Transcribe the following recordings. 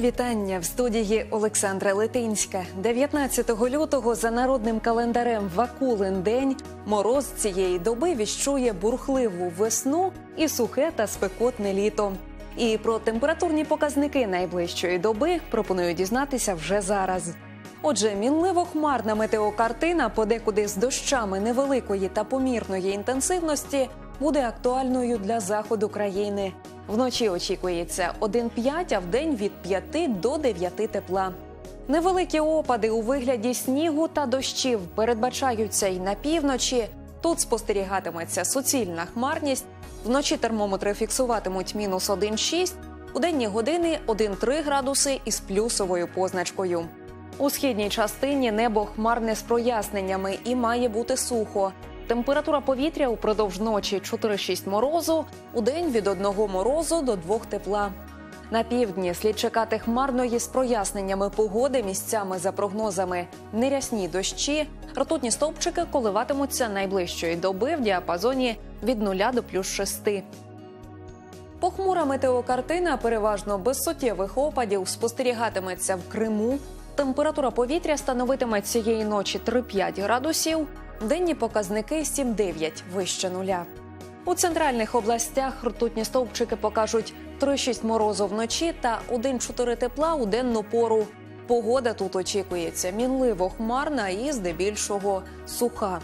Вітання в студії Олександра Летинська. 19 лютого за народним календарем Вакулин день мороз цієї доби віщує бурхливу весну і сухе та спекотне літо. І про температурні показники найближчої доби пропоную дізнатися вже зараз. Отже, мінливо хмарна метеокартина, подекуди з дощами невеликої та помірної інтенсивності, буде актуальною для заходу країни. Вночі очікується 1,5, а вдень від 5 до 9 тепла. Невеликі опади у вигляді снігу та дощів передбачаються й на півночі. Тут спостерігатиметься суцільна хмарність. Вночі термометри фіксуватимуть мінус 1,6, у денні години 1,3 градуси із плюсовою позначкою. У східній частині небо хмарне з проясненнями і має бути сухо. Температура повітря упродовж ночі 4-6 морозу, у день від 1 морозу до 2 тепла. На півдні слід чекати хмарної з проясненнями погоди місцями за прогнозами. Нерясні дощі, ртутні стовпчики коливатимуться найближчої доби в діапазоні від 0 до плюс 6. Похмура метеокартина переважно без суттєвих опадів спостерігатиметься в Криму. Температура повітря становитиме цієї ночі 3-5 градусів. Денні показники 7-9 вище нуля. У центральних областях ртутні стовпчики покажуть 3-6 морозу вночі та 1-4 тепла у денну пору. Погода тут очікується мінливо хмарна і здебільшого суха.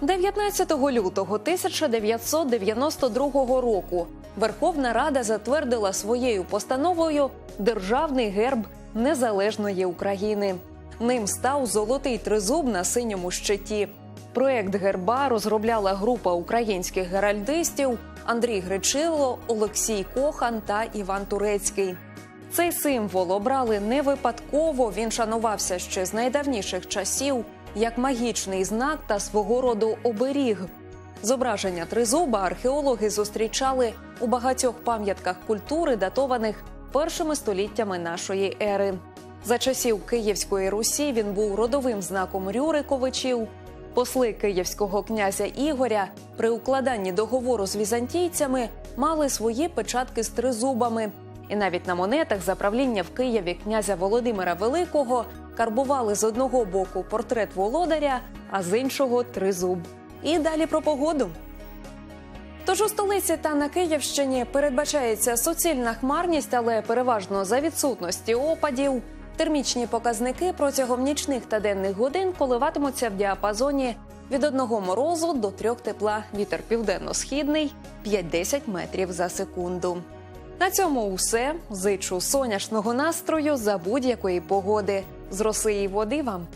19 лютого 1992 року Верховна Рада затвердила своєю постановою державний герб незалежної України. Ним став золотий тризуб на синьому щиті. Проект герба розробляла група українських геральдистів Андрій Гречило, Олексій Кохан та Іван Турецький. Цей символ обрали не випадково. Він шанувався ще з найдавніших часів як магічний знак та свого роду оберіг. Зображення тризуба археологи зустрічали у багатьох пам'ятках культури, датованих першими століттями нашої ери. За часів Київської Русі він був родовим знаком Рюриковичів. Посли київського князя Ігоря при укладанні договору з візантійцями мали свої печатки з тризубами. І навіть на монетах за правління в Києві князя Володимира Великого карбували з одного боку портрет володаря, а з іншого тризуб. І далі про погоду. Тож у столиці та на Київщині передбачається суцільна хмарність, але переважно за відсутності опадів. Термічні показники протягом нічних та денних годин коливатимуться в діапазоні від 1 морозу до 3 тепла. Вітер південно-східний 5-10 метрів за секунду. На цьому усе. Зичу сонячного настрою за будь-якої погоди. З роси і води вам.